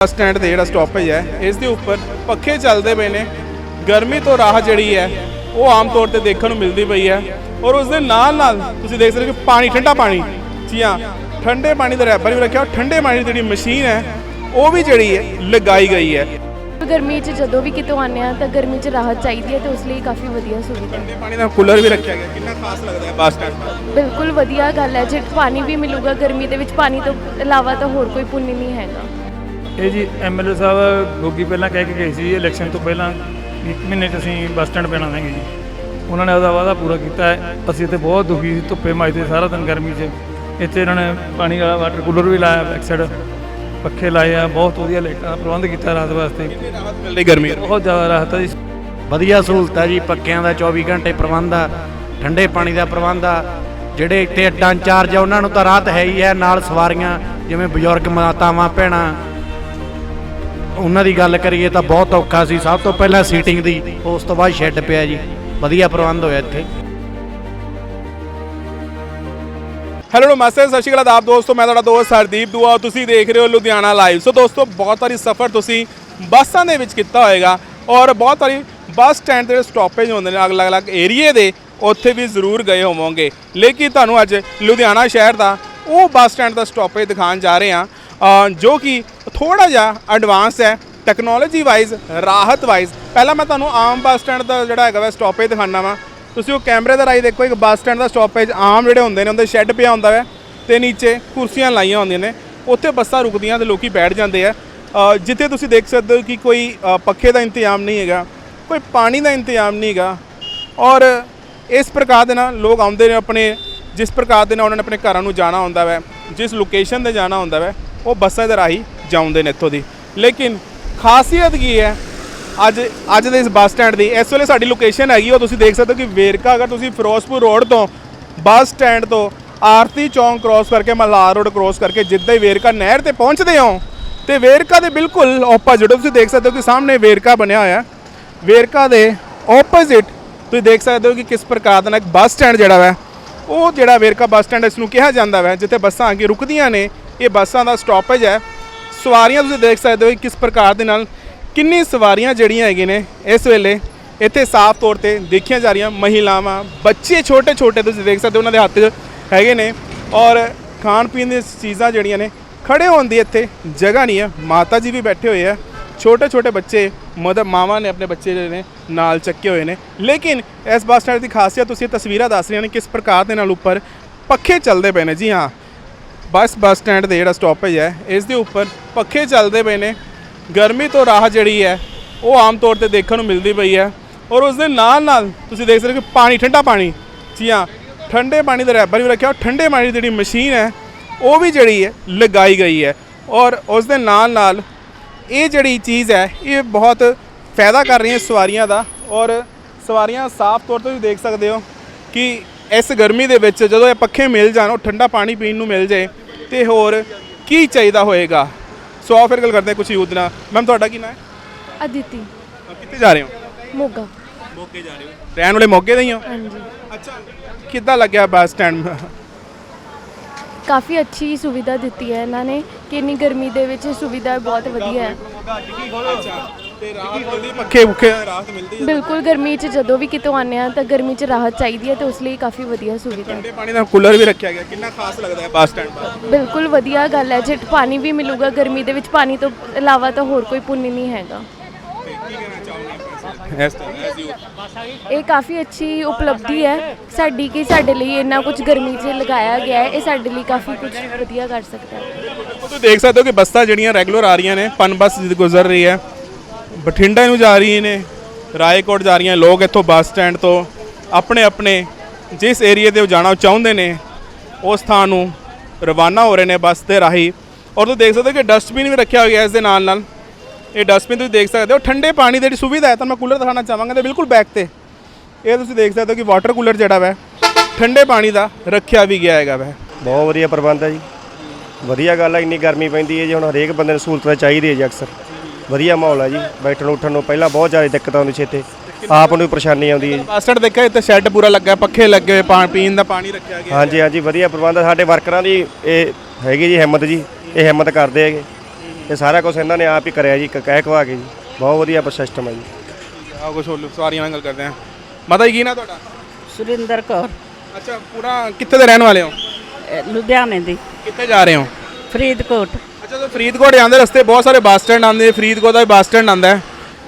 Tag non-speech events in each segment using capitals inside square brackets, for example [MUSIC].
Bus stand ਤੇ ਜਿਹੜਾ stoppage ਹੈ ਇਸ ਦੇ ਉੱਪਰ ਪੱਖੇ ਚੱਲਦੇ ਪਏ ਨੇ। ਗਰਮੀ ਤੋਂ ਰਾਹਤ ਜਿਹੜੀ ਹੈ ਉਹ ਆਮ ਤੌਰ ਤੇ ਦੇਖਣ ਨੂੰ ਮਿਲਦੀ ਪਈ ਹੈ। ਔਰ ਉਸ ਦੇ ਨਾਲ ਨਾਲ ਤੁਸੀਂ ਦੇਖ ਸਕਦੇ ਹੋ ਕਿ ਪਾਣੀ ਠੰਡਾ ਪਾਣੀ ਜੀ ਹਾਂ ਠੰਡੇ ਪਾਣੀ ਦਾ ਰੈਪਰ ਵੀ ਰੱਖਿਆ। ਠੰਡੇ ਪਾਣੀ ਦੀ ਜਿਹੜੀ ਮਸ਼ੀਨ ਹੈ ਉਹ ਵੀ ਜਿਹੜੀ ਹੈ ਲਗਾਈ ਗਈ ਹੈ। ਗਰਮੀ 'ਚ ਜਦੋਂ ਵੀ ਕਿਤੋਂ ਆਉਂਦੇ ਆ ਤਾਂ ਗਰਮੀ 'ਚ ਰਾਹਤ ਚਾਹੀਦੀ ਹੈ ਤੇ ਉਸ ਲਈ ਕਾਫੀ ਵਧੀਆ ਸੁਵਿਧਾ ਹੈ। ਠੰਡੇ ਪਾਣੀ ਦਾ ਕੂਲਰ ਵੀ ਰੱਖਿਆ ਗਿਆ। ਕਿੰਨਾ ਖਾਸ ਲੱਗਦਾ ਹੈ ਬੱਸ ਸਟੈਂਡ ਬਿਲਕੁਲ ਵਧੀਆ ਗੱਲ ਹੈ। ਜੇ ਪਾਣੀ ਵੀ ਮਿਲੂਗਾ ਗਰਮੀ ਦੇ ਵਿੱਚ ਪਾਣੀ ਤੋਂ ਇਲਾਵਾ ਤਾਂ ਹੋਰ ਕੋਈ ਪੁੰਨ ਨਹੀਂ ਹੈਗਾ। ਇਹ ਜੀ ਐਮਐਲਏ ਸਾਹਿਬ ਗੋਗੀ ਪਹਿਲਾਂ ਕਹਿ ਕੇ ਗਏ ਸੀ ਇਲੈਕਸ਼ਨ ਤੋਂ ਪਹਿਲਾਂ ਇੱਕ ਮਹੀਨੇ 'ਚ ਅਸੀਂ ਬੱਸ ਸਟੈਂਡ ਬਣਾਵਾਂਗੇ ਜੀ। ਉਹਨਾਂ ਨੇ ਉਹਦਾ ਵਾਅਦਾ ਪੂਰਾ ਕੀਤਾ ਹੈ। ਅਸੀਂ ਇੱਥੇ ਬਹੁਤ ਦੁਖੀ ਸੀ ਧੁੱਪੇ ਮੱਚਦੇ ਸਾਰਾ ਦਿਨ ਗਰਮੀ 'ਚ। ਇੱਥੇ ਇਹਨਾਂ ਨੇ ਪਾਣੀ ਵਾਲਾ ਵਾਟਰ ਕੂਲਰ ਵੀ ਲਾਇਆ ਬੈਕ ਸਾਈਡ ਪੱਖੇ ਲਾਏ ਆ ਬਹੁਤ ਵਧੀਆ ਲਾਈਟਾਂ ਦਾ ਪ੍ਰਬੰਧ ਕੀਤਾ ਰਾਤ ਵਾਸਤੇ। ਰਾਹਤ ਮਿਲ ਰਹੀ ਗਰਮੀ ਤੋਂ ਬਹੁਤ ਜ਼ਿਆਦਾ ਰਾਹਤ ਹੈ ਜੀ। ਵਧੀਆ ਸਹੂਲਤ ਹੈ ਜੀ ਪੱਕਿਆਂ ਦਾ 24 ਘੰਟੇ ਪ੍ਰਬੰਧ ਆ ਠੰਡੇ ਪਾਣੀ ਦਾ ਪ੍ਰਬੰਧ ਆ। ਜਿਹੜੇ ਇੱਥੇ ਅੱਡਾ ਇੰਚਾਰਜ ਆ ਉਹਨਾਂ ਨੂੰ ਤਾਂ ਰਾਹਤ ਹੈ ਹੀ ਹੈ ਨਾਲ ਸਵਾਰੀਆਂ ਜਿਵੇਂ ਬਜ਼ੁਰਗ ਮਾਤਾਵਾਂ ਭੈਣਾਂ। ਉਹਨਾਂ ਦੀ ਗੱਲ ਕਰੀਏ ਤਾਂ ਬਹੁਤ ਔਖਾ ਸੀ। ਸਭ ਤੋਂ ਪਹਿਲਾਂ ਸੀਟਿੰਗ ਦੀ, ਉਸ ਤੋਂ ਬਾਅਦ ਸ਼ੈੱਡ ਪਿਆ ਜੀ। ਵਧੀਆ ਪ੍ਰਬੰਧ ਹੋਇਆ ਇੱਥੇ। ਹੈਲੋ ਨਮਸਤੇ, ਸਤਿ ਸ਼੍ਰੀ ਅਕਾਲ ਆਪ ਦੋਸਤੋ, ਮੈਂ ਤੁਹਾਡਾ ਦੋਸਤ ਹਰਦੀਪ ਦੁਆ ਤੁਸੀਂ ਦੇਖ ਰਹੇ ਹੋ ਲੁਧਿਆਣਾ ਲਾਈਵ ਸੋ ਦੋਸਤੋ, ਬਹੁਤ ਸਾਰੀ ਸਫ਼ਰ ਤੁਸੀਂ ਬੱਸਾਂ ਦੇ ਵਿੱਚ ਕੀਤਾ ਹੋਏਗਾ ਔਰ ਬਹੁਤ ਸਾਰੀ ਬੱਸ ਸਟੈਂਡ ਦੇ ਸਟਾਪੇਜ ਹੁੰਦੇ ਨੇ, ਅਲੱਗ-ਅਲੱਗ ਏਰੀਏ ਦੇ, ਉੱਥੇ ਵੀ ਜ਼ਰੂਰ ਗਏ ਹੋਵੋਗੇ। ਲੇਕਿਨ ਤੁਹਾਨੂੰ ਅੱਜ ਲੁਧਿਆਣਾ ਸ਼ਹਿਰ ਦਾ ਉਹ ਬੱਸ ਸਟੈਂਡ ਦਾ ਸਟਾਪੇਜ ਦਿਖਾਉਣ ਜਾ ਰਹੇ ਹਾਂ ਜੋ ਕਿ ਥੋੜਾ ਜਿਹਾ ਐਡਵਾਂਸ ਹੈ ਟੈਕਨੋਲੋਜੀ ਵਾਈਜ਼ ਰਾਹਤ ਵਾਈਜ਼ ਪਹਿਲਾਂ ਮੈਂ ਤੁਹਾਨੂੰ ਆਮ ਬੱਸ ਸਟੈਂਡ ਦਾ ਜਿਹੜਾ ਹੈਗਾ ਵਾ ਸਟਾਪੇਜ ਦਿਖਾਉਣਾ ਵਾ। ਤੁਸੀਂ ਉਹ ਕੈਮਰੇ ਦੇ ਰਾਹੀਂ ਦੇਖੋ, ਇੱਕ ਬੱਸ ਸਟੈਂਡ ਦਾ ਸਟਾਪੇਜ ਆਮ ਜਿਹੜੇ ਹੁੰਦੇ ਨੇ, ਉਹਦੇ ਸ਼ੈੱਡ ਪਿਆ ਹੁੰਦਾ ਹੈ ਤੇ ਨੀਚੇ ਕੁਰਸੀਆਂ ਲਾਈਆਂ ਹੁੰਦੀਆਂ ਨੇ। ਉੱਥੇ ਬੱਸਾਂ ਰੁਕਦੀਆਂ ਤੇ ਲੋਕੀ ਬੈਠ ਜਾਂਦੇ ਆ। ਜਿੱਥੇ ਤੁਸੀਂ ਦੇਖ ਸਕਦੇ ਹੋ ਕਿ ਕੋਈ ਪੱਖੇ ਦਾ ਇੰਤਜ਼ਾਮ ਨਹੀਂ ਹੈਗਾ, ਕੋਈ ਪਾਣੀ ਦਾ ਇੰਤਜ਼ਾਮ ਨਹੀਂ ਹੈਗਾ। ਔਰ ਇਸ ਪ੍ਰਕਾਰ ਦੇ ਨਾਲ ਲੋਕ ਆਉਂਦੇ ਨੇ ਆਪਣੇ, ਜਿਸ ਪ੍ਰਕਾਰ ਦੇ ਨਾਲ ਉਹਨਾਂ ਨੇ ਆਪਣੇ ਘਰਾਂ ਨੂੰ ਜਾਣਾ ਹੁੰਦਾ ਵੈ, ਜਿਸ ਲੋਕੇਸ਼ਨ ਤੇ ਜਾਣਾ ਹੁੰਦਾ ਵੈ, ਉਹ ਬੱਸਾਂ ਦੇ ਰਾਹੀਂ ਜਾਉਂਦੇ ਨੇ ਇੱਥੋਂ ਦੀ। ਲੇਕਿਨ ਖਾਸੀਅਤ ਕੀ ਹੈ? ਅੱਜ ਅੱਜ ਦੇ ਇਸ ਬੱਸ ਸਟੈਂਡ ਦੀ, ਇਸ ਵੇਲੇ ਸਾਡੀ ਲੋਕੇਸ਼ਨ ਹੈਗੀ, ਉਹ ਤੁਸੀਂ ਦੇਖ ਸਕਦੇ ਹੋ ਕਿ ਵੇਰਕਾ, ਅਗਰ ਤੁਸੀਂ ਫਿਰੋਜ਼ਪੁਰ ਰੋਡ ਤੋਂ ਬੱਸ ਸਟੈਂਡ ਤੋਂ ਆਰਤੀ ਚੌਂਕ ਕ੍ਰੋਸ ਕਰਕੇ, ਮਲਾਰ ਰੋਡ ਕ੍ਰੋਸ ਕਰਕੇ, ਜਿੱਦਾਂ ਹੀ ਵੇਰਕਾ ਨਹਿਰ ਤੇ ਪਹੁੰਚਦੇ ਹੋ, ਤੇ ਵੇਰਕਾ ਦੇ ਬਿਲਕੁਲ ਆਪੋਜ਼ਿਟ ਤੁਸੀਂ ਦੇਖ ਸਕਦੇ ਹੋ ਕਿ ਸਾਹਮਣੇ ਵੇਰਕਾ ਬਣਿਆ ਹੋਇਆ ਵੇਰਕਾ ਦੇ ਆਪੋਜ਼ਿਟ ਤੁਸੀਂ ਦੇਖ ਸਕਦੇ ਹੋ ਕਿ ਕਿਸ ਪ੍ਰਕਾਰ ਦਾ ਨਾ ਇੱਕ ਬੱਸ ਸਟੈਂਡ ਜਿਹੜਾ ਵਾ, ਉਹ ਜਿਹੜਾ ਵੇਰਕਾ ਬੱਸ ਸਟੈਂਡ ਇਸ ਨੂੰ ਕਿਹਾ ਜਾਂਦਾ ਵਾ, ਜਿੱਥੇ ਬੱਸਾਂ ਆ ਕੇ ਰੁਕਦੀਆਂ ਨੇ, ਇਹ ਬੱਸਾਂ ਦਾ ਸਟਾਪੇਜ ਹੈ। ਸਵਾਰੀਆਂ ਤੁਸੀਂ ਦੇਖ ਸਕਦੇ ਹੋ ਕਿਸ ਪ੍ਰਕਾਰ ਦੇ ਨਾਲ ਕਿੰਨੀ ਸਵਾਰੀਆਂ ਜਿਹੜੀਆਂ ਹੈਗੀਆਂ ਨੇ ਇਸ ਵੇਲੇ ਇੱਥੇ ਸਾਫ਼ ਤੌਰ ਤੇ ਦੇਖੀਆਂ ਜਾ ਰਹੀਆਂ ਮਹਿਲਾਵਾਂ, ਬੱਚੇ ਛੋਟੇ ਛੋਟੇ ਤੁਸੀਂ ਦੇਖ ਸਕਦੇ ਹੋ, ਉਹਨਾਂ ਦੇ ਹੱਥ 'ਚ ਹੈਗੇ ਨੇ ਔਰ ਖਾਣ ਪੀਣ ਦੀਆਂ ਚੀਜ਼ਾਂ ਜਿਹੜੀਆਂ ਨੇ ਖੜੇ ਹੋਣ ਦੀ ਇੱਥੇ ਜਗ੍ਹਾ ਨਹੀਂ ਹੈ। ਮਾਤਾ ਜੀ ਵੀ ਬੈਠੇ ਹੋਏ ਆ। ਛੋਟੇ ਛੋਟੇ ਬੱਚੇ, ਮਦਰ, ਮਾਵਾਂ ਨੇ ਆਪਣੇ ਬੱਚੇ ਜਿਹੜੇ ਨੇ ਨਾਲ ਚੱਕੇ ਹੋਏ ਨੇ। ਲੇਕਿਨ ਇਸ ਬੱਸ ਸਟੈਂਡ ਦੀ ਖਾਸੀਅਤ ਤੁਸੀਂ ਤਸਵੀਰਾਂ ਦੱਸ ਰਹੀਆਂ ਨੇ ਕਿਸ ਪ੍ਰਕਾਰ ਦੇ ਨਾਲ ਉੱਪਰ ਪੱਖੇ ਚੱਲਦੇ ਪਏ ਨੇ। ਜੀ ਹਾਂ ਬੱਸ ਬੱਸ ਸਟੈਂਡ ਦੇ ਜਿਹੜਾ ਸਟਾਪੇਜ ਹੈ, ਇਸ ਦੇ ਉੱਪਰ ਪੱਖੇ ਚੱਲਦੇ ਪਏ ਨੇ। ਗਰਮੀ ਤੋਂ ਰਾਹ ਜਿਹੜੀ ਹੈ, ਉਹ ਆਮ ਤੌਰ ਤੇ ਦੇਖਣ ਨੂੰ ਮਿਲਦੀ ਪਈ ਹੈ। ਔਰ ਉਸ ਦੇ ਨਾਲ ਨਾਲ ਤੁਸੀਂ ਦੇਖ ਸਕਦੇ ਹੋ ਕਿ ਪਾਣੀ, ਠੰਡਾ ਪਾਣੀ, ਜੀ ਹਾਂ, ਠੰਡੇ ਪਾਣੀ ਦਾ ਰੈਬਰ ਵੀ ਰੱਖਿਆ ਔਰ ਠੰਡੇ ਪਾਣੀ ਦੀ ਜਿਹੜੀ ਮਸ਼ੀਨ ਹੈ, ਉਹ ਵੀ ਜਿਹੜੀ ਹੈ, ਲਗਾਈ ਗਈ ਹੈ। ਔਰ ਉਸ ਦੇ ਨਾਲ ਨਾਲ ਇਹ ਜਿਹੜੀ ਚੀਜ਼ ਹੈ, ਇਹ ਬਹੁਤ ਫਾਇਦਾ ਕਰ ਰਹੀ ਹੈ ਸਵਾਰੀਆਂ ਦਾ। ਔਰ ਸਵਾਰੀਆਂ ਸਾਫ਼ ਤੌਰ ਤੇ ਤੁਸੀਂ ਦੇਖ ਸਕਦੇ ਹੋ ਕਿ ਇਸ ਗਰਮੀ ਦੇ ਵਿੱਚ ਜਦੋਂ ਇਹ ਪੱਖੇ ਮਿਲ ਜਾਣ ਉਹ ਠੰਡਾ ਪਾਣੀ ਪੀਣ ਨੂੰ ਮਿਲ ਜਾਏ ਤੇ ਹੋਰ ਕੀ ਚਾਹੀਦਾ ਹੋਏਗਾ? ਸੋ ਆਓ ਫਿਰ ਗੱਲ ਕਰਦੇ ਹਾਂ ਕੁਝ ਯੂਥ ਨਾਲ। ਮੈਮ ਤੁਹਾਡਾ ਕੀ ਨਾਮ ਹੈ? ਅਦਿਤੀ। ਕਿੱਥੇ ਜਾ ਰਹੇ ਹੋ? ਮੋਗਾ। ਮੋਗੇ ਜਾ ਰਹੇ ਹੋ। ਰਹਿਣ ਵਾਲੇ ਮੋਗੇ ਦੇ ਹੀ ਹੋ? ਹਾਂਜੀ। ਅੱਛਾ ਕਿੱਦਾਂ ਲੱਗਿਆ ਬੱਸ ਸਟੈਂਡ? ਕਾਫੀ ਅੱਛੀ ਸੁਵਿਧਾ ਦਿੱਤੀ ਹੈ ਇਹਨਾਂ ਨੇ ਕਿ ਇੰਨੀ ਗਰਮੀ ਦੇ ਵਿੱਚ ਸੁਵਿਧਾ ਬਹੁਤ ਵਧੀਆ ਹੈ। ਤੇ ਰਾਹਤ ਮਿਲਦੀ ਪੱਖੇ ਪੁੱਖੇ ਰਾਹਤ ਮਿਲਦੀ ਹੈ ਬਿਲਕੁਲ ਗਰਮੀ 'ਚ ਜਦੋਂ ਵੀ ਕਿਤੋਂ ਆਉਂਦੇ ਆ ਤਾਂ ਗਰਮੀ 'ਚ ਰਾਹਤ ਚਾਹੀਦੀ ਹੈ ਤੇ ਉਸ ਲਈ ਕਾਫੀ ਵਧੀਆ ਸੁਵਿਧਾ ਹੈ। ਠੰਡੇ ਪਾਣੀ ਦਾ ਕੂਲਰ ਵੀ ਰੱਖਿਆ ਗਿਆ ਕਿੰਨਾ ਖਾਸ ਲੱਗਦਾ ਹੈ ਬੱਸ ਸਟੈਂਡ ਦਾ? ਬਿਲਕੁਲ ਵਧੀਆ ਗੱਲ ਹੈ ਜੇ ਪਾਣੀ ਵੀ ਮਿਲੂਗਾ ਗਰਮੀ ਦੇ ਵਿੱਚ ਪਾਣੀ ਤੋਂ ਇਲਾਵਾ ਤਾਂ ਹੋਰ ਕੋਈ ਪੁੰਨ ਨਹੀਂ ਹੈਗਾ। ਤੇ ਕੀ ਕਹਿਣਾ ਚਾਹੋਗੇ ਇਸ ਤਰ੍ਹਾਂ ਐਸ ਯੂ ਇਹ ਕਾਫੀ ਅੱਛੀ ਉਪਲਬਧੀ ਹੈ ਸਾਡੀ ਕਿ ਸਾਡੇ ਲਈ ਇੰਨਾ ਕੁਝ ਗਰਮੀ 'ਚ ਲਗਾਇਆ ਗਿਆ ਹੈ ਇਹ ਸਾਡੇ ਲਈ ਕਾਫੀ ਕੁਝ ਵਧੀਆ ਕਰ ਸਕਦਾ ਹੈ। ਤੁਸੀਂ ਦੇਖ ਸਕਦੇ ਹੋ ਕਿ ਬੱਸਾਂ ਜਿਹੜੀਆਂ ਰੈਗੂਲਰ ਆ ਰਹੀਆਂ ਨੇ ਪਨ ਬੱਸ ਗੁਜ਼ਰ ਰਹੀ ਹੈ ਬਠਿੰਡਾ ਨੂੰ ਜਾ ਰਹੀਆਂ ਨੇ, ਰਾਏਕੋਟ ਜਾ ਰਹੀਆਂ ਲੋਕ ਇੱਥੋਂ ਬੱਸ ਸਟੈਂਡ ਤੋਂ ਆਪਣੇ ਆਪਣੇ ਜਿਸ ਏਰੀਏ ਤੇ ਉਹ ਜਾਣਾ ਚਾਹੁੰਦੇ ਨੇ, ਉਸ ਥਾਂ ਨੂੰ ਰਵਾਨਾ ਹੋ ਰਹੇ ਨੇ ਬੱਸ ਦੇ ਰਾਹੀਂ। ਔਰ ਤੁਸੀਂ ਦੇਖ ਸਕਦੇ ਹੋ ਕਿ ਡਸਟਬਿਨ ਵੀ ਰੱਖਿਆ ਹੋਇਆ ਇਸ ਦੇ ਨਾਲ ਨਾਲ। ਇਹ ਡਸਟਬਿਨ ਤੁਸੀਂ ਦੇਖ ਸਕਦੇ ਹੋ, ਠੰਡੇ ਪਾਣੀ ਦੀ ਜਿਹੜੀ ਸੁਵਿਧਾ ਹੈ ਤਾਂ ਮੈਂ ਕੂਲਰ ਦਿਖਾਉਣਾ ਚਾਹਾਂਗਾ ਤੇ ਬਿਲਕੁਲ ਬੈਕ ਤੇ। ਇਹ ਤੁਸੀਂ ਦੇਖ ਸਕਦੇ ਹੋ ਕਿ ਵਾਟਰ ਕੂਲਰ ਜਿਹੜਾ ਵੈ, ਠੰਡੇ ਪਾਣੀ ਦਾ ਰੱਖਿਆ ਵੀ ਗਿਆ ਹੈਗਾ ਵੈ। ਬਹੁਤ ਵਧੀਆ ਪ੍ਰਬੰਧ ਹੈ ਜੀ। ਵਧੀਆ ਗੱਲ ਹੈ, ਇੰਨੀ ਗਰਮੀ ਪੈਂਦੀ ਹੈ ਜੀ, ਹੁਣ ਹਰੇਕ ਬੰਦੇ ਨੂੰ ਸਹੂਲਤਾਂ ਚਾਹੀਦੀ ਹੈ ਜੀ ਅਕਸਰ। ਵਧੀਆ ਮਾਹੌਲ ਹੈ ਜੀ ਬੈਠਣ ਉੱਠਣ ਨੂੰ ਪਹਿਲਾਂ ਬਹੁਤ ਜ਼ਿਆਦਾ ਦਿੱਕਤ ਆਉਂਦੀ ਸੀ ਇੱਥੇ। ਆਪ ਨੂੰ ਵੀ ਪਰੇਸ਼ਾਨੀ ਆਉਂਦੀ ਹੈ ਜੀ। ਬੱਸ ਸਟੈਂਡ ਦੇਖਿਆ ਇੱਥੇ ਸ਼ੈੱਡ ਪੂਰਾ ਲੱਗਾ ਪੱਖੇ ਲੱਗੇ ਹੋਏ ਪਾਣੀ ਪੀਣ ਦਾ ਪਾਣੀ ਰੱਖਿਆ ਗਿਆ। ਹਾਂਜੀ ਹਾਂਜੀ ਵਧੀਆ ਪ੍ਰਬੰਧ ਹੈ ਸਾਡੇ ਵਰਕਰਾਂ ਦੀ ਇਹ ਹੈਗੀ ਜੀ ਹਿੰਮਤ ਜੀ ਇਹ ਹਿੰਮਤ ਕਰਦੇ ਹੈਗੇ। ਇਹ ਸਾਰਾ ਕੁਝ ਇਹਨਾਂ ਨੇ ਆਪ ਹੀ ਕਰਿਆ ਜੀ ਕ- ਕਹਿ ਕਵਾ ਕੇ ਜੀ। ਬਹੁਤ ਵਧੀਆ ਸਿਸਟਮ ਹੈ ਜੀ। ਆਓ ਕੁਝ ਹੋਰ ਸਵਾਰੀਆਂ ਨਾਲ ਗੱਲ ਕਰਦੇ ਹਾਂ। ਮਾਤਾ ਜੀ ਕੀ ਨਾ ਤੁਹਾਡਾ? ਸੁਰਿੰਦਰ ਕੌਰ। ਅੱਛਾ ਪੂਰਾ ਕਿੱਥੇ ਦੇ ਰਹਿਣ ਵਾਲੇ ਹੋ? ਲੁਧਿਆਣੇ ਦੀ। ਕਿੱਥੇ ਜਾ ਰਹੇ ਹੋ? ਫਰੀਦਕੋਟ। ਜਦੋਂ ਫਰੀਦਕੋਟ ਜਾਂਦੇ ਰਸਤੇ ਬਹੁਤ ਸਾਰੇ ਬੱਸ ਸਟੈਂਡ ਆਉਂਦੇ ਫਰੀਦਕੋਟ ਦਾ ਬੱਸ ਸਟੈਂਡ ਆਉਂਦਾ ਹੈ।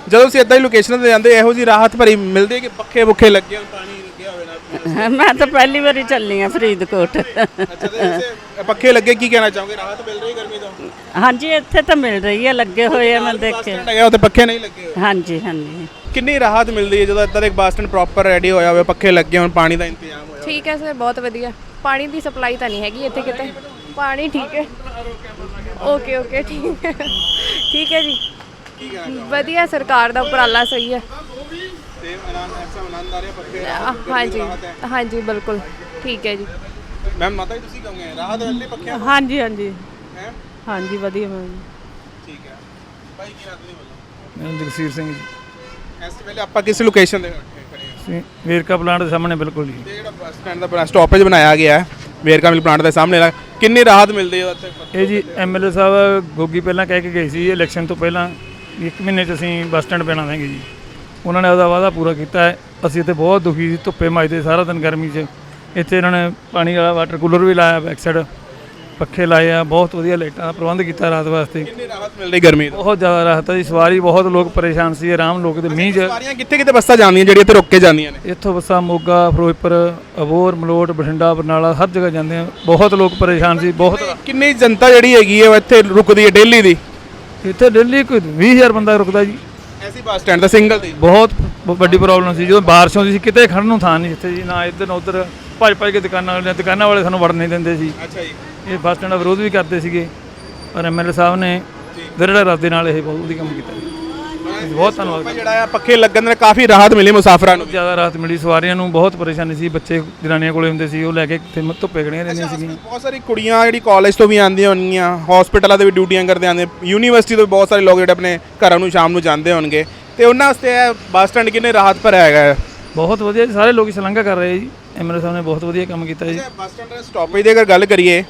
ਜਦੋਂ ਤੁਸੀਂ ਇਦਾਂ ਹੀ ਲੋਕੇਸ਼ਨ ਤੇ ਜਾਂਦੇ ਇਹੋ ਜੀ ਰਾਹਤ ਭਰੀ ਮਿਲਦੀ ਹੈ ਕਿ ਪੱਖੇ ਪੁੱਖੇ ਲੱਗੇ ਹੋਣ ਪਾਣੀ ਲੱਗਿਆ ਹੋਵੇ ਨਾ [LAUGHS] ਮੈਂ ਤਾਂ ਪਹਿਲੀ ਵਾਰੀ ਚੱਲੀ ਆ ਫਰੀਦਕੋਟ। ਅੱਛਾ ਤੇ ਪੱਖੇ ਲੱਗੇ ਕੀ ਕਹਿਣਾ ਚਾਹੋਗੇ? ਰਾਹਤ ਮਿਲ ਰਹੀ ਗਰਮੀ ਤੋਂ? ਹਾਂਜੀ ਇੱਥੇ ਤਾਂ ਮਿਲ ਰਹੀ ਹੈ ਲੱਗੇ ਹੋਏ ਆ ਮੈਂ ਬੱਸ ਦੇਖੇ। ਸਟੈਂਡ ਹੈਗਾ ਉੱਥੇ ਪੱਖੇ ਨਹੀਂ ਲੱਗੇ ਹੋਏ। ਹਾਂਜੀ ਹਾਂਜੀ। ਕਿੰਨੀ ਰਾਹਤ ਮਿਲਦੀ ਹੈ ਜਦੋਂ ਇਦਾਂ ਦੇ ਇੱਕ ਬੱਸ ਸਟੈਂਡ ਪ੍ਰੋਪਰ ਰੈਡੀ ਹੋਇਆ ਹੋਵੇ ਪੱਖੇ ਲੱਗੇ ਹੋਣ ਪਾਣੀ ਦਾ ਇੰਤਜ਼ਾਮ ਹੋਇਆ ਠੀਕ ਹੈ ਸਰ ਬਹੁਤ ਵਧੀਆ। ਪਾਣੀ ਦੀ ਸਪਲਾਈ ਤਾਂ ਨਹੀਂ ਹੈਗੀ ਇੱਥੇ ਕਿਤੇ। ਪਾਣੀ ਠੀਕ ਹੈ। ਓਕੇ ਓਕੇ ਠੀਕ ਹੈ। ਠੀਕ ਹੈ ਜੀ। ਵਧੀਆ ਸਰਕਾਰ ਦਾ ਉਪਰਾਲਾ ਸਹੀ ਹੈ। ਤੇ ਆਨੰਦ ਐਸਾ ਆਨੰਦ ਆ ਰਿਹਾ ਪੱਖੇ ਅ, ਹਾਂਜੀ ਹਾਂਜੀ ਬਿਲਕੁਲ। ਠੀਕ ਹੈ ਜੀ। ਮੈਮ ਮਾਤਾ ਜੀ ਤੁਸੀਂ ਕਹੋਗੇ ਰਾਹਤ ਮਿਲਦੀ ਪੱਖਿਆਂ ਹਾਂਜੀ ਹਾਂਜੀ। ਹੈ? ਹਾਂਜੀ ਵਧੀਆ ਮੈਮ ਠੀਕ ਹੈ। ਭਾਈ ਕੀ ਨਾਮ ਤੁਸੀਂ ਬੋਲੋ? ਮੈਂ ਜਗਸੀਰ ਸਿੰਘ ਜੀ। ਇਸ ਵੇਲੇ ਆਪਾਂ ਕਿਸ ਲੋਕੇਸ਼ਨ ਤੇ ਖੜੇ ਹਾਂ? ਅਸੀਂ ਵੇਰਕਾ ਪਲਾਂਟ ਦੇ ਸਾਹਮਣੇ ਬਿਲਕੁਲ ਜੀ। ਤੇ ਜਿਹੜਾ ਬੱਸ ਸਟੈਂਡ ਦਾ ਸਟਾਪੇਜ ਬਣਾਇਆ ਗਿਆ ਹੈ ਵੇਰਕਾ ਮਿਲ ਪਲਾਂਟ ਦੇ ਸਾਹਮਣੇ ਵਾਲਾ ਕਿੰਨੀ ਰਾਹਤ ਮਿਲਦੀ ਹੈ ਉੱਥੇ? ਇਹ ਜੀ ਐਮਐਲਏ ਸਾਹਿਬ ਗੋਗੀ ਪਹਿਲਾਂ ਕਹਿ ਕੇ ਗਏ ਸੀ ਇਲੈਕਸ਼ਨ ਤੋਂ ਪਹਿਲਾਂ ਵੀ ਇੱਕ ਮਹੀਨੇ 'ਚ ਅਸੀਂ ਬੱਸ ਸਟੈਂਡ ਬਣਾ ਦਾਂਗੇ ਜੀ। ਉਹਨਾਂ ਨੇ ਉਹਦਾ ਵਾਅਦਾ ਪੂਰਾ ਕੀਤਾ ਹੈ। ਅਸੀਂ ਇੱਥੇ ਬਹੁਤ ਦੁਖੀ ਸੀ, ਧੁੱਪੇ ਮੱਚਦੇ ਸਾਰਾ ਦਿਨ ਗਰਮੀ 'ਚ। ਇੱਥੇ ਇਹਨਾਂ ਨੇ ਪਾਣੀ ਵਾਲਾ ਵਾਟਰ ਕੂਲਰ ਵੀ ਲਾਇਆ ਬੈਕ ਸਾਈਡ। ਪੱਖੇ ਲਾਏ ਆ ਬਹੁਤ ਵਧੀਆ ਲਾਈਟਾਂ ਦਾ ਪ੍ਰਬੰਧ ਕੀਤਾ ਰਾਤ ਵਾਸਤੇ। ਕਿੰਨੀ ਰਾਹਤ ਮਿਲਦੀ ਗਰਮੀ ਤੋਂ? ਬਹੁਤ ਜ਼ਿਆਦਾ ਰਾਹਤ ਹੈ ਜੀ ਸਵਾਰੀ ਬਹੁਤ ਲੋਕ ਪਰੇਸ਼ਾਨ ਸੀ ਆਰਾਮ ਲੋਕ ਦੇ ਮੀਂਹ 'ਚ। ਸਵਾਰੀਆਂ ਕਿੱਥੇ ਕਿੱਥੇ ਬੱਸਾਂ ਜਾਂਦੀਆਂ ਜਿਹੜੀਆਂ ਇੱਥੇ ਰੁੱਕ ਕੇ ਜਾਂਦੀਆਂ ਨੇ? ਇੱਥੋਂ ਬੱਸਾਂ ਮੋਗਾ ਫਿਰੋਜ਼ਪੁਰ ਅਬੋਰ ਮਲੋਟ ਬਠਿੰਡਾ ਬਰਨਾਲਾ ਹਰ ਜਗ੍ਹਾ ਜਾਂਦੇ ਆ। ਬਹੁਤ ਲੋਕ ਪਰੇਸ਼ਾਨ ਸੀ ਬਹੁਤ ਕਿੰਨੀ ਜਨਤਾ ਜਿਹੜੀ ਹੈਗੀ ਹੈ ਉਹ ਇੱਥੇ ਰੁਕਦੀ ਹੈ ਡੇਲੀ ਦੀ? ਇੱਥੇ ਦਿੱਲੀ ਕੋਈ 20000 ਬੰਦਾ ਰੁਕਦਾ ਜੀ। ਐਸੀ ਬੱਸ ਸਟੈਂਡ ਦਾ ਸਿੰਗਲ ਦੀ? ਬਹੁਤ ਵੱਡੀ ਪ੍ਰੋਬਲਮ ਸੀ ਜਦੋਂ ਬਾਰਿਸ਼ ਹੁੰਦੀ ਸੀ ਕਿਤੇ ਖੜਨ ਨੂੰ ਥਾਂ ਨਹੀਂ ਇੱਥੇ ਜੀ ਨਾ ਇੱਧਰ ਨਾ ਉੱਧਰ। ਭੱਜ ਭੱਜ ਕੇ ਦੁਕਾਨਾਂ ਵਾਲੇ ਦੁਕਾਨਾਂ ਵਾਲੇ ਸਾਨੂੰ ਵੜਨ ਨਹੀਂ ਦਿੰਦੇ ਸੀ। ਅੱਛਾ ਜੀ। ਇਹ ਬੱਸ ਸਟੈਂਡ ਦਾ ਵਿਰੋਧ ਵੀ ਕਰਦੇ ਸੀਗੇ ਪਰ ਐਮਐਲਏ ਸਾਹਿਬ ਨੇ ਵਿਰੜਾ ਰੱਦ ਦੇ ਨਾਲ ਇਹ ਬਹੁਤ ਵਧੀਆ ਕੰਮ ਕੀਤਾ। ਬਹੁਤ ਧੰਨਵਾਦ ਜਿਹੜਾ ਆ ਪੱਖੇ ਲੱਗਣ ਨਾਲ ਕਾਫੀ ਰਾਹਤ ਮਿਲੀ ਮੁਸਾਫਰਾਂ ਨੂੰ ਜ਼ਿਆਦਾ ਰਾਹਤ ਮਿਲੀ ਸਵਾਰੀਆਂ ਨੂੰ ਬਹੁਤ ਪਰੇਸ਼ਾਨੀ ਸੀ ਬੱਚੇ ਜਨਾਨੀਆਂ ਕੋਲੇ ਹੁੰਦੇ ਸੀ ਉਹ ਲੈ ਕੇ ਇੱਥੇ ਧੁੱਪੇ ਖੜੀਆਂ ਰਹਿੰਦੀਆਂ ਸੀਗੀਆਂ। ਬਹੁਤ ਸਾਰੀ ਕੁੜੀਆਂ ਜਿਹੜੀ ਕਾਲਜ ਤੋਂ ਵੀ ਆਉਂਦੀਆਂ ਹੋਣਗੀਆਂ ਹਸਪੀਟਲਾਂ ਦੇ ਵੀ ਡਿਊਟੀਆਂ ਕਰਦੇ ਆਉਂਦੇ ਯੂਨੀਵਰਸਿਟੀ ਤੋਂ ਵੀ ਬਹੁਤ ਸਾਰੇ ਲੋਕ ਜਿਹੜੇ ਆਪਣੇ ਘਰਾਂ ਨੂੰ ਸ਼ਾਮ ਨੂੰ ਜਾਂਦੇ ਹੋਣਗੇ। ਤੇ ਉਹਨਾਂ ਵਾਸਤੇ ਇਹ ਬੱਸ ਸਟੈਂਡ ਕਿੰਨੇ ਰਾਹਤ ਭਰਿਆ ਹੈਗਾ ਬਹੁਤ ਵਧੀਆ ਜੀ, ਸਾਰੇ ਲੋਕ ਸ਼ਲਾਘਾ ਕਰ ਰਹੇ ਜੀ। ਐਮਐਲਏ ਸਾਹਿਬ ਨੇ ਬਹੁਤ ਵਧੀਆ ਕੰਮ ਕੀਤਾ ਜੀ। ਬੱਸ ਸਟੈਂਡ ਦੇ ਸਟਾਪੇਜ ਦੀ ਅਗਰ ਗੱਲ ਕਰੀਏ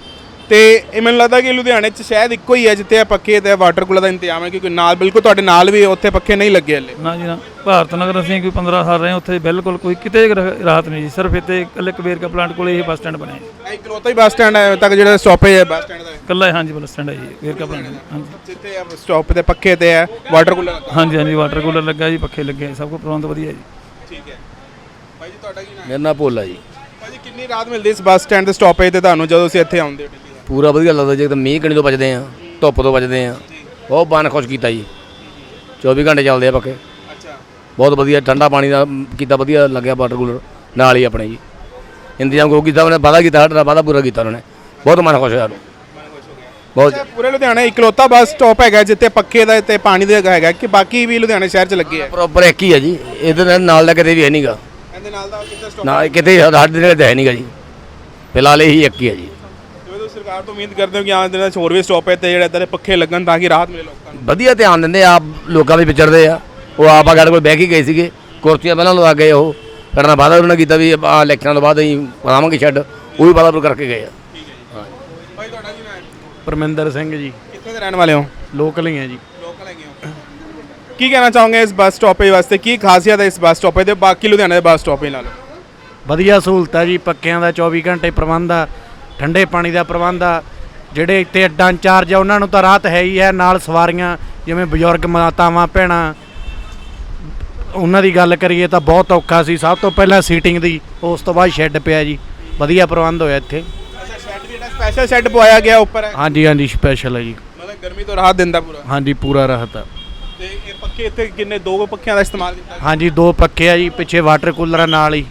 ਤੇ ਇਹ ਮੈਨੂੰ ਲੱਗਦਾ ਕਿ ਲੁਧਿਆਣੇ 'ਚ ਸ਼ਾਇਦ ਇੱਕੋ ਹੀ ਹੈ ਜਿੱਥੇ ਇਹ ਪੱਖੇ ਤੇ ਵਾਟਰ ਕੂਲਰ ਦਾ ਇੰਤਜ਼ਾਮ ਹੈ ਕਿਉਂਕਿ ਨਾਲ ਬਿਲਕੁਲ ਤੁਹਾਡੇ ਨਾਲ ਵੀ ਉੱਥੇ ਪੱਖੇ ਨਹੀਂ ਲੱਗੇ ਹਲੇ। ਨਾ ਜੀ ਨਾ ਭਾਰਤ ਨਗਰ ਅਸੀਂ ਕੋਈ 15 ਸਾਲ ਰਹੇ ਉੱਥੇ ਬਿਲਕੁਲ ਕੋਈ ਕਿਤੇ ਰਾਹਤ ਨਹੀਂ ਜੀ ਸਿਰਫ ਇੱਥੇ ਇਕੱਲੇ ਕਬੀਰ ਕਾ ਪਲਾਂਟ ਕੋਲੇ ਇਹ ਬੱਸ ਸਟੈਂਡ ਬਣਿਆ ਜੀ। ਇਹ ਇਕਲੌਤਾ ਹੀ ਬੱਸ ਸਟੈਂਡ ਹੈ ਤੱਕ ਜਿਹੜਾ ਸਟਾਪੇਜ ਹੈ ਬੱਸ ਸਟੈਂਡ ਦਾ। ਇਕੱਲਾ ਹੀ ਹਾਂਜੀ ਬੱਸ ਸਟੈਂਡ ਹੈ ਜੀ ਕਬੀਰ ਕਾ ਪਲਾਂਟ ਹਾਂਜੀ। ਜਿੱਥੇ ਸਟਾਪ ਤੇ ਪੱਖੇ ਤੇ ਹੈ ਵਾਟਰ ਕੂਲਰ ਹਾਂਜੀ ਹਾਂਜੀ ਵਾਟਰ ਕੂਲਰ ਲੱਗਾ ਜੀ ਪੱਖੇ ਲੱਗੇ ਸਭ ਕੁਝ ਪ੍ਰਬੰਧ ਵਧੀਆ ਜੀ। ਠੀਕ ਹੈ। ਭਾਈ ਜੀ ਤੁਹਾਡਾ ਕੀ ਨਾਮ ਹੈ? ਮੇਰਾ ਨਾਂ ਭੋਲਾ ਜੀ। ਭਾਜੀ ਕਿੰਨੀ ਰਾਤ ਮਿਲਦੀ ਇਸ ਬੱਸ ਸਟੈਂਡ ਤੇ ਸਟਾਪੇਜ ਤੇ ਤੁਹਾਨੂੰ ਜਦੋਂ ਤੁਸੀਂ ਇੱਥੇ ਆਉਂਦੇ ਹੋ? ਦਾ? ਪੂਰਾ ਵਧੀਆ ਲੱਗਦਾ ਜੇ ਤਾਂ ਮੀਂਹ ਕਣੀ ਤੋਂ ਬਚਦੇ ਆ ਧੁੱਪ ਤੋਂ ਬਚਦੇ ਆ। ਬਹੁਤ ਮਨ ਖੁਸ਼ ਕੀਤਾ ਜੀ। 24 ਘੰਟੇ ਚੱਲਦੇ ਆ ਪੱਕੇ ਅੱਛਾ। ਬਹੁਤ ਵਧੀਆ ਠੰਡਾ ਪਾਣੀ ਦਾ ਕੀਤਾ ਵਧੀਆ ਲੱਗਿਆ ਵਾਟਰ ਕੂਲਰ ਨਾਲ ਹੀ ਆਪਣੇ ਜੀ। ਇੰਤਜ਼ਾਮ ਗੋਗੀ ਸਾਹਿਬ ਨੇ ਵਾਅਦਾ ਕੀਤਾ ਸਾਡਾ ਵਾਅਦਾ ਪੂਰਾ ਕੀਤਾ ਉਹਨਾਂ। ਨੇ ਬਹੁਤ ਮਨ ਖੁਸ਼ ਹੋਇਆ ਬਹੁਤ ਪੂਰੇ ਲੁਧਿਆਣੇ ਇਕਲੌਤਾ ਬੱਸ ਸਟਾਪ ਹੈਗਾ ਜਿੱਥੇ ਪੱਖੇ ਦਾ ਤੇ ਪਾਣੀ ਦਾ ਹੈਗਾ ਕਿ ਬਾਕੀ ਵੀ ਲੁਧਿਆਣੇ ਸ਼ਹਿਰ 'ਚ ਲੱਗੇ ਹੈ ਪ੍ਰੋਪਰ ਇੱਕ ਹੀ ਹੈ ਜੀ। ਇਹਦੇ ਨਾਲ ਦਾ ਕਿਤੇ ਵੀ ਹੈ ਨਹੀਂਗਾ ਇਹਦੇ ਨਾਲ ਦਾ ਕਿੱਥੇ ਸਟਾਪ ਨਾ ਕਿਤੇ ਸਾਡੇ ਦੇ ਤਾਂ ਹੈ ਨਹੀਂਗਾ ਜੀ। ਫਿਲਹਾਲ ਇਹੀ ਇੱਕ ਹੀ ਹੈ ਜੀ। ਸਰਕਾਰ ਤੋਂ ਉਮੀਦ ਕਰਦੇ ਹੋ ਕਿ ਆਹ ਦਿਨਾਂ 'ਚ ਹੋਰ ਵੀ ਸਟਾਪ ਹੈ ਤੇ ਜਿਹੜੇ ਇੱਦਾਂ ਦੇ ਪੱਖੇ ਲੱਗਣ ਤਾਂ ਕਿ ਰਾਹਤ ਮਿਲੇ ਲੋਕਾਂ ਨੂੰ? ਵਧੀਆ ਧਿਆਨ ਦਿੰਦੇ ਆ ਆਪ ਲੋਕਾਂ ਵਿੱਚ ਵਿਚਰਦੇ ਆ। ਉਹ ਆਪ ਆ ਸਾਡੇ ਕੋਲ ਬਹਿ ਕੇ ਗਏ ਸੀਗੇ। ਕੁਰਸੀਆਂ ਪਹਿਲਾਂ ਲਵਾ ਗਏ ਉਹ ਸਾਡੇ ਨਾਲ ਵਾਅਦਾ ਉਹਨਾਂ ਨੇ ਕੀਤਾ ਵੀ ਆ ਇਲੈਕਸ਼ਨਾਂ ਤੋਂ ਬਾਅਦ ਅਸੀਂ ਬਣਾਵਾਂਗੇ ਛੱਡ ਉਹ ਵੀ ਵਾਅਦਾ ਪੂਰਾ ਕਰਕੇ ਗਏ ਆ। ਭਾਈ ਤੁਹਾਡਾ ਕੀ ਨਾਮ ਹੈ? ਪਰਮਿੰਦਰ ਸਿੰਘ ਜੀ। ਕਿੱਥੇ ਦੇ ਰਹਿਣ ਵਾਲੇ ਹੋ? ਲੋਕਲ ਹੀ ਆ ਜੀ। ਲੋਕਲ ਹੈਗੇ ਹੋ। ਕੀ ਕਹਿਣਾ ਚਾਹੋਗੇ ਇਸ ਬੱਸ ਸਟਾਪੇਜ ਵਾਸਤੇ? ਕੀ ਖਾਸੀਅਤ ਹੈ ਇਸ ਬੱਸ ਸਟਾਪੇਜ ਦੇ? ਬਾਕੀ ਲੁਧਿਆਣੇ ਦੇ ਬੱਸ ਸਟਾਪੇਜ ਨਾਲੋਂ ਵਧੀਆ ਸਹੂਲਤ ਹੈ ਜੀ ਪੱਕਿਆਂ ਦਾ 24 ਘੰਟੇ ਪ੍ਰਬੰਧ ਆ। ਠੰਡੇ ਪਾਣੀ ਦਾ ਪ੍ਰਬੰਧ ਆ। ਜਿਹੜੇ ਇੱਥੇ ਅੱਡਾ ਇੰਚਾਰਜ ਆ ਉਹਨਾਂ ਨੂੰ ਤਾਂ ਰਾਹਤ ਹੈ ਹੀ ਹੈ ਨਾਲ ਸਵਾਰੀਆਂ ਜਿਵੇਂ ਬਜ਼ੁਰਗ ਮਾਤਾਵਾਂ ਭੈਣਾਂ। ਉਹਨਾਂ ਦੀ ਗੱਲ ਕਰੀਏ ਤਾਂ ਬਹੁਤ ਔਖਾ ਸੀ। ਸਭ ਤੋਂ ਪਹਿਲਾਂ ਸੀਟਿੰਗ ਦੀ ਉਸ ਤੋਂ ਬਾਅਦ ਸ਼ੈੱਡ ਪਿਆ ਜੀ। ਵਧੀਆ ਪ੍ਰਬੰਧ ਹੋਇਆ ਇੱਥੇ। ਅੱਛਾ ਸ਼ੈੱਡ ਜਿਹੜਾ ਸਪੈਸ਼ਲ ਸ਼ੈੱਡ ਪਵਾਇਆ ਗਿਆ ਉੱਪਰ। ਹੈ ਹਾਂਜੀ ਹਾਂਜੀ ਸਪੈਸ਼ਲ ਹੈ ਜੀ। ਮਤਲਬ ਗਰਮੀ ਤੋਂ ਰਾਹਤ ਦਿੰਦਾ ਪੂਰਾ। ਹਾਂਜੀ ਪੂਰਾ ਰਾਹਤ ਆ। ਤੇ ਇਹ ਪੱਖੇ ਇੱਥੇ ਕਿੰਨੇ ਦੋ ਪੱਖਿਆਂ ਦਾ ਇਸਤੇਮਾਲ ਕੀਤਾ? ਹਾਂਜੀ ਦੋ ਪੱਕੇ ਆ ਜੀ ਪਿੱਛੇ ਵਾਟਰ ਕੂਲਰ ਨਾਲ ਹੀ।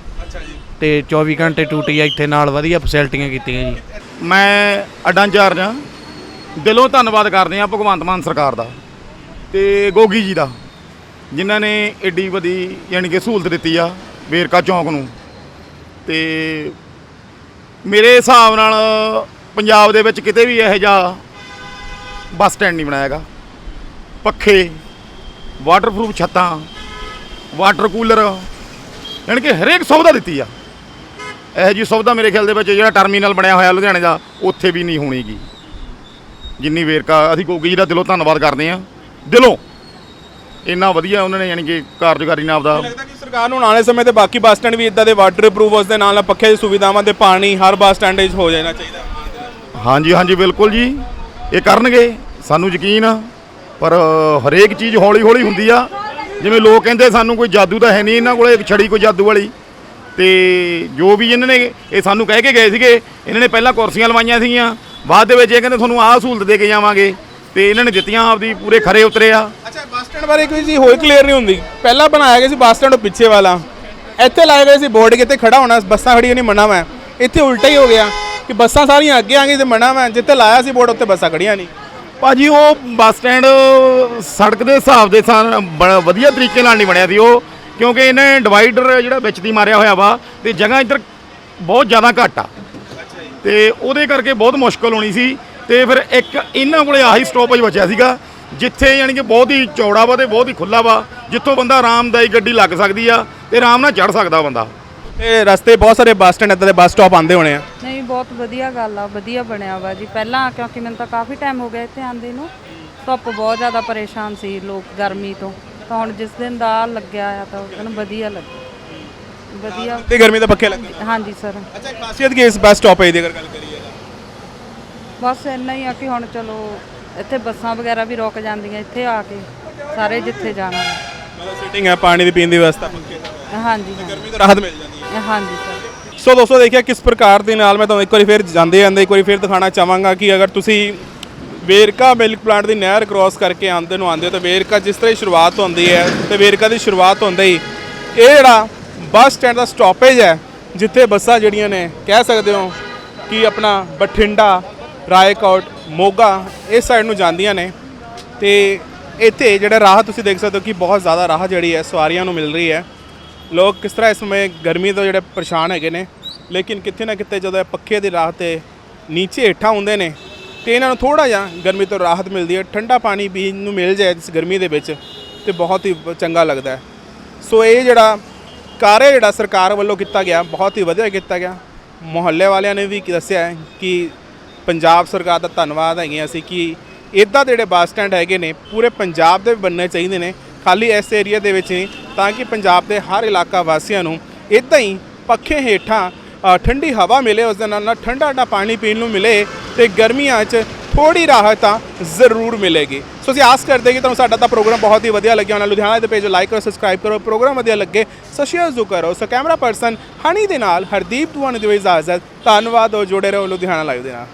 ਤੇ 24 ਘੰਟੇ ਟੂਟੀ ਆ, ਇੱਥੇ ਨਾਲ ਵਧੀਆ ਫੈਸਿਲਿਟੀਆਂ ਕੀਤੀਆਂ ਜੀ। ਮੈਂ ਅੱਡਾ ਇੰਚਾਰਜ ਹਾਂ। ਦਿਲੋਂ ਧੰਨਵਾਦ ਕਰਦੇ ਹਾਂ ਭਗਵੰਤ ਮਾਨ ਸਰਕਾਰ ਦਾ ਤੇ ਗੋਗੀ ਜੀ ਦਾ, ਜਿਨ੍ਹਾਂ ਨੇ ਏਡੀ ਵਧੀ ਯਾਨੀ ਕਿ ਸਹੂਲਤ ਦਿੱਤੀ ਆ ਵੇਰਕਾ ਚੌਂਕ ਨੂੰ। ਤੇ ਮੇਰੇ ਹਿਸਾਬ ਨਾਲ ਪੰਜਾਬ ਦੇ ਵਿੱਚ ਕਿਤੇ ਵੀ ਇਹੋ ਜਿਹਾ ਬੱਸ ਸਟੈਂਡ ਨਹੀਂ ਬਣਾਇਆਗਾ ਪੱਖੇ ਵਾਟਰਪ੍ਰੂਫ ਛੱਤਾਂ ਵਾਟਰ ਕੂਲਰ ਯਾਨੀ ਕਿ ਹਰੇਕ ਸੁਵਿਧਾ ਦਿੱਤੀ ਆ। ਇਹੋ ਜਿਹੀ ਸੁਵਿਧਾ ਮੇਰੇ ਖਿਆਲ ਦੇ ਵਿੱਚ ਜਿਹੜਾ ਟਰਮੀਨਲ ਬਣਿਆ ਹੋਇਆ ਲੁਧਿਆਣੇ ਦਾ ਉੱਥੇ ਵੀ ਨਹੀਂ ਹੋਣੀਗੀ। ਜਿੰਨੀ ਵੇਰਕਾ ਅਸੀਂ ਗੋਗੀ ਜੀ ਦਾ ਦਿਲੋਂ ਧੰਨਵਾਦ ਕਰਦੇ ਆ ਦਿਲੋਂ। ਇੰਨਾ ਵਧੀਆ ਉਹਨਾਂ ਨੇ ਯਾਨੀ ਕਿ ਕਾਰਜਕਾਰੀ ਨਾਲ ਆਪਦਾ ਲੱਗਦਾ ਕਿ ਸਰਕਾਰ ਨੂੰ ਆਉਣ ਵਾਲੇ ਸਮੇਂ ਤੇ ਬਾਕੀ ਬੱਸ ਸਟੈਂਡ ਵੀ ਇਦਾਂ ਦੇ ਵਾਟਰ ਪ੍ਰੂਫ ਉਸ ਦੇ ਨਾਲ ਨਾਲ ਪੱਖੇ ਦੀ ਸੁਵਿਧਾਵਾਂ ਤੇ ਪਾਣੀ ਹਰ ਬੱਸ ਸਟੈਂਡ 'ਚ ਹੋ ਜਾਣਾ ਚਾਹੀਦਾ। ਹਾਂਜੀ ਹਾਂਜੀ ਬਿਲਕੁਲ ਜੀ। ਇਹ ਕਰਨਗੇ ਸਾਨੂੰ ਯਕੀਨ ਆ ਪਰ ਹਰੇਕ ਚੀਜ਼ ਹੌਲੀ ਹੌਲੀ ਹੁੰਦੀ ਆ। ਜਿਵੇਂ ਲੋਕ ਕਹਿੰਦੇ ਸਾਨੂੰ ਕੋਈ ਜਾਦੂ ਤਾਂ ਹੈ ਨਹੀਂ ਇਹਨਾਂ ਕੋਲੇ ਛੜੀ ਕੋਈ ਜਾਦੂ ਵਾਲੀ। ਤੇ ਜੋ ਵੀ ਇਹਨਾਂ ਨੇ ਇਹ ਸਾਨੂੰ ਕਹਿ ਕੇ ਗਏ ਸੀਗੇ ਇਹਨਾਂ ਨੇ ਪਹਿਲਾਂ ਕੁਰਸੀਆਂ ਲਵਾਈਆਂ ਸੀਗੀਆਂ ਬਾਅਦ ਦੇ ਵਿੱਚ ਇਹ ਕਹਿੰਦੇ ਤੁਹਾਨੂੰ ਆਹ ਸਹੂਲਤ ਦੇ ਕੇ ਜਾਵਾਂਗੇ ਤੇ ਇਹਨਾਂ ਨੇ ਦਿੱਤੀਆਂ ਆਪਦੀ ਪੂਰੇ ਖਰੇ ਉਤਰੇ ਆ। ਅੱਛਾ ਬੱਸ ਸਟੈਂਡ ਬਾਰੇ ਕੋਈ ਚੀਜ਼ ਹੋਰ ਕਲੀਅਰ ਨਹੀਂ ਹੁੰਦੀ। ਪਹਿਲਾਂ ਬਣਾਇਆ ਗਿਆ ਸੀ ਬੱਸ ਸਟੈਂਡ ਪਿੱਛੇ ਵਾਲਾ। ਇੱਥੇ ਲਾਏ ਗਏ ਸੀ ਬੋਰਡ ਕਿਤੇ ਖੜਾ ਹੋਣਾ ਬੱਸਾਂ ਖੜੀਆਂ ਨਹੀਂ ਮਨਾ ਮੈਂ। ਇੱਥੇ ਉਲਟਾ ਹੀ ਹੋ ਗਿਆ ਕਿ ਬੱਸਾਂ ਸਾਰੀਆਂ ਅੱਗੇ ਆ ਗਈਆਂ ਤੇ ਮਨਾ ਮੈਂ। ਜਿੱਥੇ ਲਾਇਆ ਸੀ ਬੋਰਡ ਉੱਤੇ ਬੱਸਾਂ ਖੜੀਆਂ ਨਹੀਂ। ਭਾਜੀ ਉਹ ਬੱਸ ਸਟੈਂਡ ਸੜਕ ਦੇ ਹਿਸਾਬ ਦੇ ਸਾਨ ਵਧੀਆ ਤਰੀਕੇ ਨਾਲ ਨਹੀਂ ਬਣਿਆ ਸੀ ਉਹ। ਕਿਉਂਕਿ ਇਹਨੇ ਡਿਵਾਈਡਰ ਜਿਹੜਾ ਵਿੱਚ ਦੀ ਮਾਰਿਆ ਹੋਇਆ ਵਾ ਤੇ ਜਗ੍ਹਾ ਇੱਧਰ ਬਹੁਤ ਜ਼ਿਆਦਾ ਘੱਟ ਆ। ਤੇ ਉਹਦੇ ਕਰਕੇ ਬਹੁਤ ਮੁਸ਼ਕਲ ਹੋਣੀ ਸੀ ਤੇ ਫਿਰ ਇੱਕ ਇਹਨਾਂ ਕੋਲੇ ਆਹੀ ਸਟਾਪੇਜ ਬਚਿਆ ਸੀਗਾ ਜਿੱਥੇ ਯਾਨੀ ਕਿ ਬਹੁਤ ਹੀ ਚੌੜਾ ਵਾ ਤੇ ਬਹੁਤ ਹੀ ਖੁੱਲਾ ਵਾ ਜਿੱਥੋਂ ਬੰਦਾ ਆਰਾਮਦਾਈ ਗੱਡੀ ਲੱਗ ਸਕਦੀ ਆ ਤੇ ਆਰਾਮ ਨਾਲ ਚੜ ਸਕਦਾ ਬੰਦਾ। ਤੇ ਰਸਤੇ ਬਹੁਤ ਸਾਰੇ ਬੱਸ ਸਟੈਂਡ ਇੱਦਾਂ ਦੇ ਬੱਸ ਸਟਾਪ ਆਉਂਦੇ ਹੋਣੇ ਆ। ਨਹੀਂ ਬਹੁਤ ਵਧੀਆ ਗੱਲ ਆ ਵਧੀਆ ਬਣਿਆ ਵਾ ਜੀ। ਪਹਿਲਾਂ ਕਿਉਂਕਿ ਮੈਨੂੰ ਤਾਂ ਕਾਫੀ ਟਾਈਮ ਹੋ ਗਿਆ ਇੱਥੇ ਆਂਦੇ ਨੂੰ ਧੁੱਪ ਬਹੁਤ ਜ਼ਿਆਦਾ ਪਰੇਸ਼ਾਨ ਸੀ ਲੋਕ ਗਰਮੀ ਤੋਂ। ਤਾਂ ਹੁਣ ਜਿਸ ਦਿਨ ਦਾ ਲੱਗਿਆ ਆ ਤਾਂ ਉਸ ਦਿਨ ਵਧੀਆ ਲੱਗਿਆ ਵਧੀਆ। ਤੇ ਗਰਮੀ ਦੇ ਪੱਖੇ ਲੱਗੇ। ਹਾਂਜੀ ਸਰ। ਅੱਛਾ ਖਾਸੀਅਤ ਕੀ ਇਸ ਬੱਸ ਸਟਾਪੇਜ ਦੀ ਅਗਰ ਗੱਲ ਕਰੀਏ ਬਸ ਇੰਨਾ ਹੀ ਆ ਕਿ ਹੁਣ ਚਲੋ ਇੱਥੇ ਬੱਸਾਂ ਵਗੈਰਾ ਵੀ ਰੁਕ ਜਾਂਦੀਆਂ ਇੱਥੇ ਆ ਕੇ ਸਾਰੇ ਜਿੱਥੇ ਜਾਣਾ ਹੈ। ਮਤਲਬ ਸੀਟਿੰਗ ਹੈ ਪਾਣੀ ਦੀ ਪੀਣ ਦੀ ਵਿਵਸਥਾ ਦਾ ਹਾਂਜੀ ਹਾਂਜੀ। ਗਰਮੀ ਤੋਂ ਰਾਹਤ ਮਿਲ ਜਾਂਦੀ ਹੈ। ਹਾਂਜੀ ਸਰ। ਸੋ ਦੋਸਤੋ ਦੇਖਿਆ ਕਿਸ ਪ੍ਰਕਾਰ ਦੇ ਨਾਲ ਮੈਂ ਤੁਹਾਨੂੰ ਇੱਕ ਵਾਰੀ ਫਿਰ ਜਾਂਦੇ ਜਾਂਦੇ ਇੱਕ ਵਾਰੀ ਫਿਰ ਦਿਖਾਣਾ ਚਾਹਾਂਗਾ ਕਿ ਅਗਰ ਤੁਸੀਂ ਵੇਰਕਾ ਮਿਲਕ ਪਲਾਂਟ ਦੀ ਨਹਿਰ ਕ੍ਰਾਸ ਕਰਕੇ ਆਉਂਦੇ ਨੂੰ ਆਉਂਦੇ ਹੋ ਤਾਂ ਵੇਰਕਾ ਜਿਸ ਤਰ੍ਹਾਂ ਹੀ ਸ਼ੁਰੂਆਤ ਹੁੰਦੀ ਹੈ ਤੇ ਵੇਰਕਾ ਦੀ ਸ਼ੁਰੂਆਤ ਹੁੰਦੇ ਹੀ ਇਹ ਜਿਹੜਾ ਬੱਸ ਸਟੈਂਡ ਦਾ ਸਟਾਪੇਜ ਹੈ, ਜਿੱਥੇ ਬੱਸਾਂ ਜਿਹੜੀਆਂ ਨੇ, ਕਹਿ ਸਕਦੇ ਹੋ ਕਿ ਆਪਣਾ ਬਠਿੰਡਾ, ਰਾਏਕੋਟ, ਮੋਗਾ, ਇਸ ਸਾਈਡ ਨੂੰ ਜਾਂਦੀਆਂ ਨੇ ਤੇ ਇੱਥੇ ਜਿਹੜਾ ਰਾਹ ਤੁਸੀਂ ਦੇਖ ਸਕਦੇ ਹੋ ਕਿ ਬਹੁਤ ਜ਼ਿਆਦਾ ਰਾਹ ਜਿਹੜੀ ਹੈ, ਸਵਾਰੀਆਂ ਨੂੰ ਮਿਲ ਰਹੀ ਹੈ। ਲੋਕ ਕਿਸ ਤਰ੍ਹਾਂ ਇਸ ਸਮੇਂ ਗਰਮੀ ਤੋਂ ਜਿਹੜੇ ਪਰੇਸ਼ਾਨ ਹੈਗੇ ਨੇ, ਲੇਕਿਨ ਕਿਤੇ ਨਾ ਕਿਤੇ ਜਦੋਂ ਇਹ ਪੱਖੇ ਦੀ ਰਾਹ ਤੇ ਨੀਚੇ ਹੇਠਾਂ ਹੁੰਦੇ ਨੇ ਤੇ ਇਹਨਾਂ ਨੂੰ ਥੋੜਾ ਜਿਹਾ ਗਰਮੀ ਤੋਂ ਰਾਹਤ ਮਿਲਦੀ ਹੈ, ਠੰਡਾ ਪਾਣੀ ਪੀਣ ਨੂੰ ਮਿਲ ਜਾਏ ਇਸ ਗਰਮੀ ਦੇ ਵਿੱਚ ਤੇ ਬਹੁਤ ਹੀ ਚੰਗਾ ਲੱਗਦਾ ਹੈ। ਸੋ ਇਹ ਜਿਹੜਾ ਕਾਰਜ ਜਿਹੜਾ ਸਰਕਾਰ ਵੱਲੋਂ ਕੀਤਾ ਗਿਆ, ਬਹੁਤ ਹੀ ਵਧੀਆ ਕੀਤਾ ਗਿਆ। ਮੁਹੱਲੇ ਵਾਲਿਆਂ ਨੇ ਵੀ ਦੱਸਿਆ ਹੈ ਕਿ ਪੰਜਾਬ ਸਰਕਾਰ ਦਾ ਧੰਨਵਾਦ ਹੈਗੇ ਅਸੀਂ ਕਿ ਇੱਦਾਂ ਦੇ ਜਿਹੜੇ ਬੱਸ ਸਟੈਂਡ ਹੈਗੇ ਨੇ, ਪੂਰੇ ਪੰਜਾਬ ਦੇ ਬਣਨੇ ਚਾਹੀਦੇ ਨੇ, ਖਾਲੀ ਇਸ ਏਰੀਆ ਦੇ ਵਿੱਚ ਨਹੀਂ, ਤਾਂ ਕਿ ਪੰਜਾਬ ਦੇ ਹਰ ਇਲਾਕਾ ਵਾਸੀਆਂ ਨੂੰ ਇੱਦਾਂ ਹੀ ਪੱਖੇ ਹੇਠਾਂ ਠੰਡੀ ਹਵਾ ਮਿਲੇ, ਉਸ ਦੇ ਨਾਲ ਨਾਲ ਠੰਡਾ ਠੰਡਾ ਪਾਣੀ ਪੀਣ ਨੂੰ ਮਿਲੇ ਤੇ ਗਰਮੀਆਂ 'ਚ ਥੋੜੀ ਰਾਹਤ ਤਾਂ ਜ਼ਰੂਰ ਮਿਲੇਗੀ। ਸੋ ਅਸੀਂ ਆਸ ਕਰਦੇ ਕਿ ਤੁਹਾਨੂੰ ਸਾਡਾ ਤਾਂ ਪ੍ਰੋਗਰਾਮ ਬਹੁਤ ਹੀ ਵਧੀਆ ਲੱਗਿਆ ਹੋਣਾ। ਲੁਧਿਆਣਾ ਦੇ ਪੇਜ ਲਾਈਕ ਕਰੋ ਸਬਸਕ੍ਰਾਈਬ ਕਰੋ, ਪ੍ਰੋਗਰਾਮ ਵਧੀਆ ਲੱਗੇ ਸੋ ਜ਼ੂ ਕਰੋ। ਸੋ ਕੈਮਰਾ ਪਰਸਨ ਹਨੀ ਦੇ ਨਾਲ ਹਰਦੀਪ ਦੁਆਨ ਦਿਓ ਇਜਾਜ਼ਤ। ਧੰਨਵਾਦ ਔਰ ਜੁੜੇ ਰਹੋ ਲੁਧਿਆਣਾ ਲਾਈਵ ਦੇ ਨਾਲ।